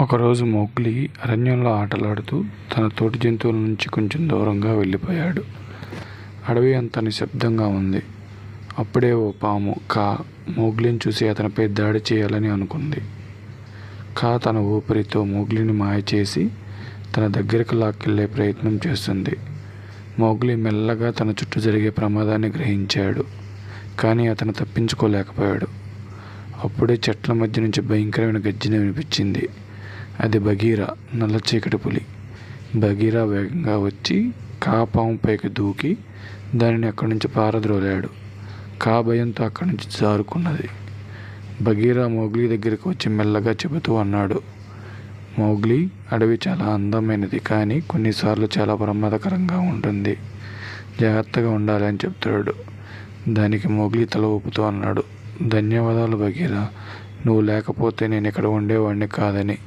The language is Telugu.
ఒకరోజు మొగ్లి అరణ్యంలో ఆటలాడుతూ తన తోటి జంతువుల నుంచి కొంచెం దూరంగా వెళ్ళిపోయాడు. అడవి అంత నిశ్శబ్దంగా ఉంది. అప్పుడే ఓ పాము కా మోగ్లీని చూసి అతనిపై దాడి చేయాలని అనుకుంది. కా తన ఊపిరితో మోగ్లీని మాయ చేసి తన దగ్గరికి లాక్కెళ్ళే ప్రయత్నం చేస్తుంది. మోగ్లి మెల్లగా తన చుట్టూ జరిగే ప్రమాదాన్ని గ్రహించాడు కానీ అతను తప్పించుకోలేకపోయాడు. అప్పుడే చెట్ల మధ్య నుంచి భయంకరమైన గర్జన వినిపించింది. అది బగీరా నల్ల చీకటి పులి. బగీరా వేగంగా వచ్చి కా పాము పైకి దూకి దానిని అక్కడి నుంచి పారద్రోలాడు. కా భయంతో అక్కడి నుంచి జారుకున్నది. బగీరా మోగ్లీ దగ్గరికి వచ్చి మెల్లగా చెబుతూ అన్నాడు మోగ్లీ అడవి చాలా అందమైనది కానీ కొన్నిసార్లు చాలా ప్రమాదకరంగా ఉంటుంది. జాగ్రత్తగా ఉండాలి అని చెప్తాడు దానికి మోగ్లీ తల ఊపుతూ అన్నాడు ధన్యవాదాలు బగీరా నువ్వు లేకపోతే నేను ఇక్కడ ఉండేవాడిని కాదని.